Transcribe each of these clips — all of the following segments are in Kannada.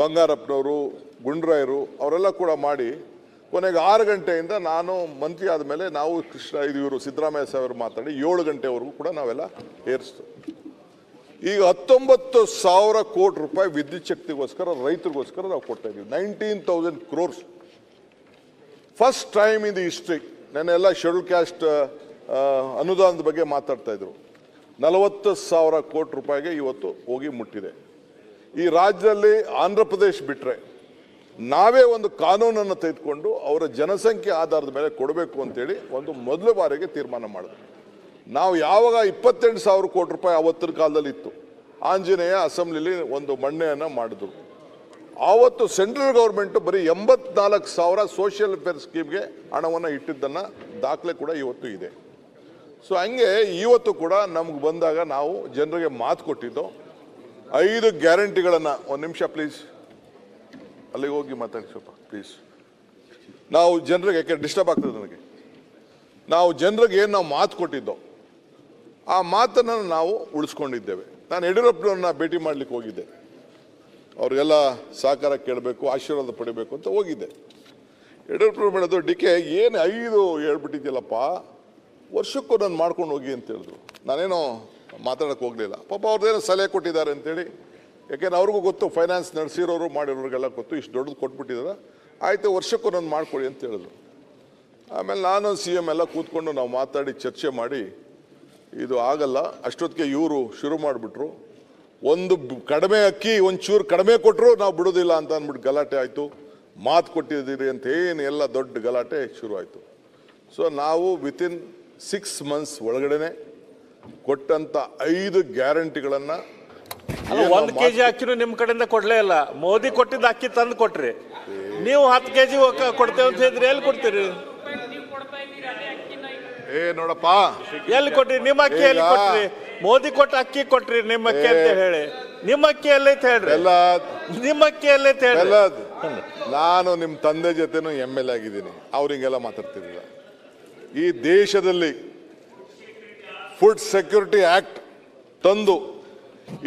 ಬಂಗಾರಪ್ಪನವರು, ಗುಂಡ್ರಾಯರು, ಅವರೆಲ್ಲ ಕೂಡ ಮಾಡಿ ಕೊನೆಗೆ ಆರು ಗಂಟೆಯಿಂದ ನಾನು ಮಂತ್ರಿ ಆದಮೇಲೆ ನಾವು ಕೃಷ್ಣ, ಇದು ಇವರು ಸಿದ್ದರಾಮಯ್ಯ ಸಾಹೇಬರು ಮಾತಾಡಿ ಏಳು ಗಂಟೆವರೆಗೂ ಕೂಡ ನಾವೆಲ್ಲ ಏರಿಸ್ತು. ಈಗ ಹತ್ತೊಂಬತ್ತು ಸಾವಿರ ಕೋಟಿ ರೂಪಾಯಿ ವಿದ್ಯುತ್ ಶಕ್ತಿಗೋಸ್ಕರ, ರೈತರಿಗೋಸ್ಕರ ನಾವು ಕೊಡ್ತಾ ಇದ್ದೀವಿ. Nineteen thousand crores first time in the history ನೆನ್ನೆಲ್ಲ schedule caste ಅನುದಾನದ ಬಗ್ಗೆ ಮಾತಾಡ್ತಾ ಇದ್ರು. ನಲವತ್ತು ಸಾವಿರ ಕೋಟಿ ರೂಪಾಯಿಗೆ ಇವತ್ತು ಹೋಗಿ ಮುಟ್ಟಿದೆ. ಈ ರಾಜ್ಯದಲ್ಲಿ ಆಂಧ್ರ ಪ್ರದೇಶ ಬಿಟ್ಟರೆ ನಾವೇ ಒಂದು ಕಾನೂನನ್ನು ತೆಗೆದುಕೊಂಡು ಅವರ ಜನಸಂಖ್ಯೆ ಆಧಾರದ ಮೇಲೆ ಕೊಡಬೇಕು ಅಂತೇಳಿ ಒಂದು ಮೊದಲ ಬಾರಿಗೆ ತೀರ್ಮಾನ ಮಾಡಿದೆ ನಾವು ಯಾವಾಗ ಇಪ್ಪತ್ತೆಂಟು ಸಾವಿರ ಕೋಟಿ ರೂಪಾಯಿ ಅವತ್ತಿನ ಕಾಲದಲ್ಲಿ ಇತ್ತು, ಆಂಜನೇಯ ಅಸೆಂಬ್ಲಿಲಿ ಒಂದು ಮಣ್ಣೆಯನ್ನು ಮಾಡಿದ್ರು. ಆವತ್ತು ಸೆಂಟ್ರಲ್ ಗೌರ್ಮೆಂಟ್ ಬರೀ ಎಂಬತ್ನಾಲ್ಕು ಸಾವಿರ ಸೋಷಿಯಲ್ ವೆಲ್ಫೇರ್ ಸ್ಕೀಮ್ಗೆ ಹಣವನ್ನು ಇಟ್ಟಿದ್ದನ್ನು ದಾಖಲೆ ಕೂಡ ಇವತ್ತು ಇದೆ. ಸೊ ಹಂಗೆ ಇವತ್ತು ಕೂಡ ನಮ್ಗೆ ಬಂದಾಗ ನಾವು ಜನರಿಗೆ ಮಾತು ಕೊಟ್ಟಿದ್ದು ಐದು ಗ್ಯಾರಂಟಿಗಳನ್ನು ಒಂದು ನಿಮಿಷ ಪ್ಲೀಸ್. ಅಲ್ಲಿಗೆ ಹೋಗಿ ಮಾತಾಡಿ ಸ್ವಲ್ಪ, ಪ್ಲೀಸ್. ನಾವು ಜನರಿಗೆ ಯಾಕೆ ಡಿಸ್ಟರ್ಬ್ ಆಗ್ತದೆ ನನಗೆ ನಾವು ಜನರಿಗೆ ಏನು ನಾವು ಮಾತು ಕೊಟ್ಟಿದ್ದೋ, ಆ ಮಾತನ್ನು ನಾವು ಉಳಿಸ್ಕೊಂಡಿದ್ದೇವೆ. ನಾನು ಯಡಿಯೂರಪ್ಪನವ್ರನ್ನ ಭೇಟಿ ಮಾಡಲಿಕ್ಕೆ ಹೋಗಿದ್ದೆ. ಅವ್ರಿಗೆಲ್ಲ ಸಹಕಾರ ಕೇಳಬೇಕು, ಆಶೀರ್ವಾದ ಪಡಿಬೇಕು ಅಂತ ಹೋಗಿದ್ದೆ. ಯಡಿಯೂರಪ್ಪನವ್ರು ಮಾಡೋದು ಡಿ ಕೆ ಏನು ಐದು ಹೇಳ್ಬಿಟ್ಟಿದ್ಯಲ್ಲಪ್ಪ, ವರ್ಷಕ್ಕೂ ನಾನು ಮಾಡ್ಕೊಂಡು ಹೋಗಿ ಅಂತ ಹೇಳಿದ್ರು. ನಾನೇನೋ ಮಾತಾಡಕ್ಕೆ ಹೋಗಲಿಲ್ಲ. ಪಾಪ ಅವ್ರದ್ದೇನೋ ಸಲಹೆ ಕೊಟ್ಟಿದ್ದಾರೆ ಅಂತೇಳಿ. ಯಾಕೆಂದ್ರೆ ಅವ್ರಿಗೂ ಗೊತ್ತು ಫೈನಾನ್ಸ್ ನಡೆಸಿರೋರು ಮಾಡಿರೋರಿಗೆಲ್ಲ ಗೊತ್ತು, ಇಷ್ಟು ದೊಡ್ಡದು ಕೊಟ್ಬಿಟ್ಟಿದ್ದಾರೆ ಆಯಿತು, ವರ್ಷಕ್ಕೂ ನಾನು ಮಾಡ್ಕೊಳ್ಳಿ ಅಂತ ಹೇಳಿದ್ರು. ಆಮೇಲೆ ನಾನು ಸಿ ಎಂ ಎಲ್ಲ ಕೂತ್ಕೊಂಡು ನಾವು ಮಾತಾಡಿ, ಚರ್ಚೆ ಮಾಡಿ, ಇದು ಆಗಲ್ಲ, ಅಷ್ಟೊತ್ತಿಗೆ ಇವರು ಶುರು ಮಾಡಿಬಿಟ್ರು. ಒಂದು ಕಡಿಮೆ ಅಕ್ಕಿ ಒಂದು ಚೂರು ಕಡಿಮೆ ಕೊಟ್ಟರು ನಾವು ಬಿಡೋದಿಲ್ಲ ಅಂತ ಅಂದ್ಬಿಟ್ಟು ಗಲಾಟೆ ಆಯಿತು. ಮಾತು ಕೊಟ್ಟಿದ್ದೀರಿ ಅಂತ ಏನು ಎಲ್ಲ ದೊಡ್ಡ ಗಲಾಟೆ ಶುರು ಆಯಿತು ಸೊ ನಾವು ವಿತಿನ್ ಸಿಕ್ಸ್ ಮಂತ್ಸ್ ಒಳಗಡೆನೆ ಕೊಟ್ಟಂತ ಐದು ಗ್ಯಾರಂಟಿಗಳನ್ನ ಒಂದ್ ಕೆಜಿ ಅಕ್ಕಿನೂ ನಿಮ್ ಕಡೆಯಿಂದ ಕೊಡ್ಲೇ ಇಲ್ಲ. ಮೋದಿ ಕೊಟ್ಟಿದ್ದ ಅಕ್ಕಿ ತಂದು ಕೊಟ್ರಿ. ನೀವು ಹತ್ತು ಕೆಜಿ ಕೊಡ್ತೇವೆ ಅಂತ ಹೇಳಿದ್ರೆ ಎಲ್ಲಿ ಕೊಡ್ತೀರಿ? ಏ ನೋಡಪ್ಪ. ಎಲ್ಲಿ ಕೊಟ್ರಿ? ನಿಮ್ಮ ಅಕ್ಕಿ ಎಲ್ಲಿ ಕೊಟ್ರಿ? ಮೋದಿ ಕೊಟ್ಟ ಅಕ್ಕಿ ಕೊಟ್ರಿ ನಿಮ್ಮ ಅಕ್ಕಿ ಅಂತ ಹೇಳಿ. ನಿಮ್ಮ ಅಕ್ಕಿ ಎಲ್ಲೈತೆ ಹೇಳ್ರಿ. ಎಲ್ಲ ನಿಮ್ಮ ಅಕ್ಕಿ ಎಲ್ಲೈತೆ ಹೇಳ್ರಿ. ನಾನು ನಿಮ್ಮ ತಂದೆ ಜೊತೆನೂ ಎಂ ಎಲ್ ಎ ಆಗಿದ್ದೀನಿ. ಅವ್ರು ಹಿಂಗೆಲ್ಲ ಮಾತಾಡ್ತಿರಲಿಲ್ಲ. ಈ ದೇಶದಲ್ಲಿ ಫುಡ್ ಸೆಕ್ಯೂರಿಟಿ ಆಕ್ಟ್ ತಂದು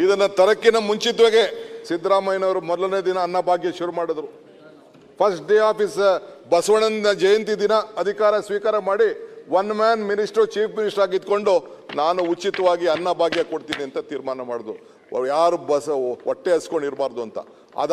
ಇದನ್ನು ತರಕ್ಕಿನ ಮುಂಚಿತವಾಗೆ ಸಿದ್ದರಾಮಯ್ಯನವರು ಮೊದಲನೇ ದಿನ ಅನ್ನಭಾಗ್ಯ ಶುರು ಮಾಡಿದ್ರು. ಫಸ್ಟ್ ಡೇ ಆಫ್ ಇಸ್ ಬಸವಣ್ಣನ ಜಯಂತಿ ದಿನ ಅಧಿಕಾರ ಸ್ವೀಕಾರ ಮಾಡಿ one man minister chief minister ಆಗಿ ಇದ್ಕೊಂಡು ನಾನು ಉಚಿತವಾಗಿ ಅನ್ನ ಭಾಗ್ಯ ಕೊಡ್ತೀನಿ ಅಂತ ತೀರ್ಮಾನ ಮಾಡಿದ್ರು. ಯಾರು ಬಸ, ಹೊಟ್ಟೆ ಹಸ್ಕೊಂಡು ಇರಬಾರ್ದು ಅಂತ. ಅದ